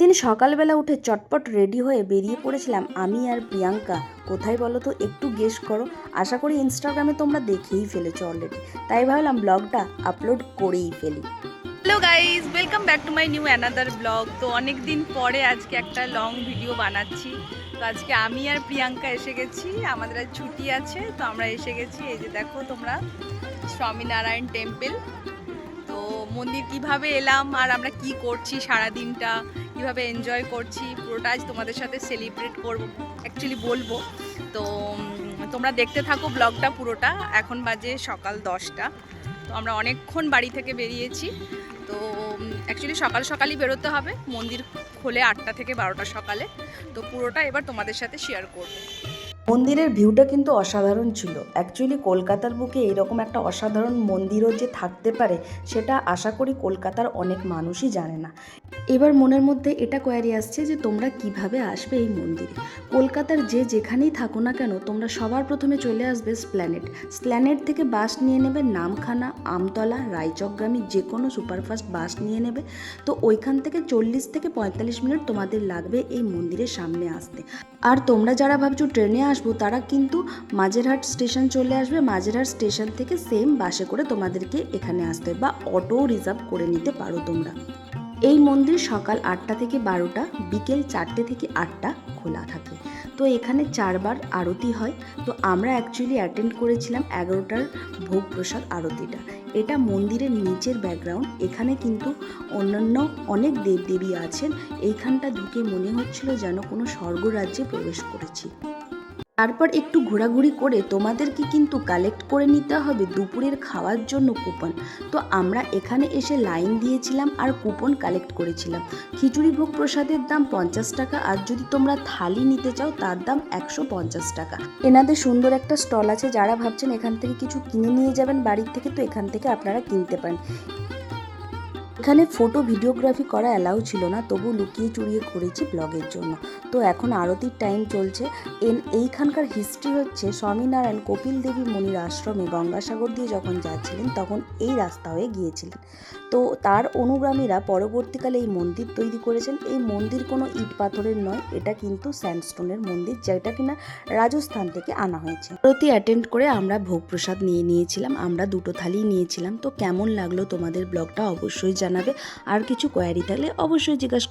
দিন সকালবেলা উঠে চটপট রেডি হয়ে বেরিয়ে পড়েছিলাম আমি আর প্রিয়াঙ্কা। কোথায় বলো তো, একটু গেস করো। আশা করি ইনস্টাগ্রামে তোমরা দেখেই ফেলেছো অলরেডি তাই ভাবলাম ব্লগটা আপলোড করেই ফেলি। Hello guys welcome back to my new another blog তো অনেক দিন পরে আজকে একটা লং ভিডিও বানাচ্ছি। তো আজকে আমি আর প্রিয়াঙ্কা এসে গেছি, আমাদের আজ ছুটি আছে। তো আমরা এসে গেছি, এই যে দেখো তোমরা, স্বামীনারায়ণ টেম্পল মন্দির, কীভাবে এলাম আর আমরা কি করছি সারা দিনটা কীভাবে এনজয় করছি, পুরোটা আজ তোমাদের সাথে সেলিব্রেট করব অ্যাকচুয়ালি বলব। তো তোমরা দেখতে থাকো ব্লগটা পুরোটা, এখন বাজে সকাল দশটা। তো আমরা অনেকক্ষণ বাড়ি থেকে বেরিয়েছি। তো অ্যাকচুয়ালি সকাল সকালই বেরোতে হবে, মন্দির খোলে আটটা থেকে বারোটা সকালে। তো পুরোটা এবার তোমাদের সাথে শেয়ার করব। মন্দিরের ভিউটা কিন্তু অসাধারণ ছিল। অ্যাকচুয়ালি কলকাতার বুকে এরকম একটা অসাধারণ মন্দিরও যে থাকতে পারে, সেটা আশা করি কলকাতার অনেক মানুষই জানে না। এবার মনের মধ্যে এটা কোয়ারি আসছে যে তোমরা কীভাবে আসবে এই মন্দিরে? কলকাতার যে যেখানেই থাকো না কেন, তোমরা সবার প্রথমে চলে আসবে স্প্ল্যানেট স্প্ল্যানেট থেকে বাস নিয়ে নেবে নামখানা, আমতলা, রায়চকগামী, যে কোনো সুপারফাস্ট বাস নিয়ে নেবে। তো ওইখান থেকে চল্লিশ থেকে পঁয়তাল্লিশ মিনিট তোমাদের লাগবে এই মন্দিরের সামনে আসতে। আর তোমরা যারা ভাবছ ট্রেনে আসব, তারা কিন্তু মাঝেরহাট স্টেশন চলে আসবে। মাঝেরহাট স্টেশন থেকে সেম বাসে করে তোমাদেরকে এখানে আসতে বা অটো রিজার্ভ করে নিতে পারো তোমরা। এই মন্দির সকাল আটটা থেকে বারোটা, বিকেল চারটে থেকে আটটা খোলা থাকে। তো এখানে চারবার আরতি হয়। তো আমরা অ্যাকচুয়ালি অ্যাটেন্ড করেছিলাম এগারোটার ভোগ প্রসাদ আরতিটা। এটা মন্দিরের নিচের ব্যাকগ্রাউন্ড এখানে কিন্তু অন্যান্য অনেক দেবদেবী আছেন। এইখানটা ঢুকে মনে হচ্ছিল যেন কোনো স্বর্গরাজ্যে প্রবেশ করেছি। তারপর একটু ঘোরাঘুরি করে তোমাদেরকে কিন্তু কালেক্ট করে নিতে হবে দুপুরের খাওয়ার জন্য কুপন তো আমরা এখানে এসে লাইন দিয়েছিলাম আর কুপন কালেক্ট করেছিলাম। খিচুড়ি ভোগ প্রসাদের দাম পঞ্চাশ টাকা আর যদি তোমরা থালি নিতে চাও তার দাম একশো পঞ্চাশ টাকা। এনাদের সুন্দর একটা স্টল আছে, যারা ভাবছেন এখান থেকে কিছু কিনে নিয়ে যাবেন, বাড়ির থেকে তো এখান থেকে আপনারা কিনতে পারেন। এখানে ফটো ভিডিওগ্রাফি করা অ্যালাউ ছিল না, তবু লুকিয়ে চুরিয়ে করেছি ব্লগের জন্য। তো এখন আরতির টাইম চলছে। এন এইখানকার হিস্ট্রি হচ্ছে স্বামীনারায়ণ কপিল দেবী মনির আশ্রমে গঙ্গাসাগর দিয়ে যখন যাচ্ছিলেন, তখন এই রাস্তা হয়ে গিয়েছিলেন। তো তার অনুগামীরা পরবর্তীকালে এই মন্দির তৈরি করেছেন। এই মন্দির কোনো ইট পাথরের নয়, এটা কিন্তু স্যান্ডস্টোনের মন্দির, যেটা কিনা রাজস্থান থেকে আনা হয়েছে। আরতি অ্যাটেন্ড করে আমরা ভোগ প্রসাদ নিয়ে নিয়েছিলাম, আমরা দুটো থালি নিয়েছিলাম। তো কেমন লাগল তোমাদের ব্লগটা অবশ্যই জানাবে। আর কিছু কোয়ারি থাকলে অবশ্যই জিজ্ঞাসা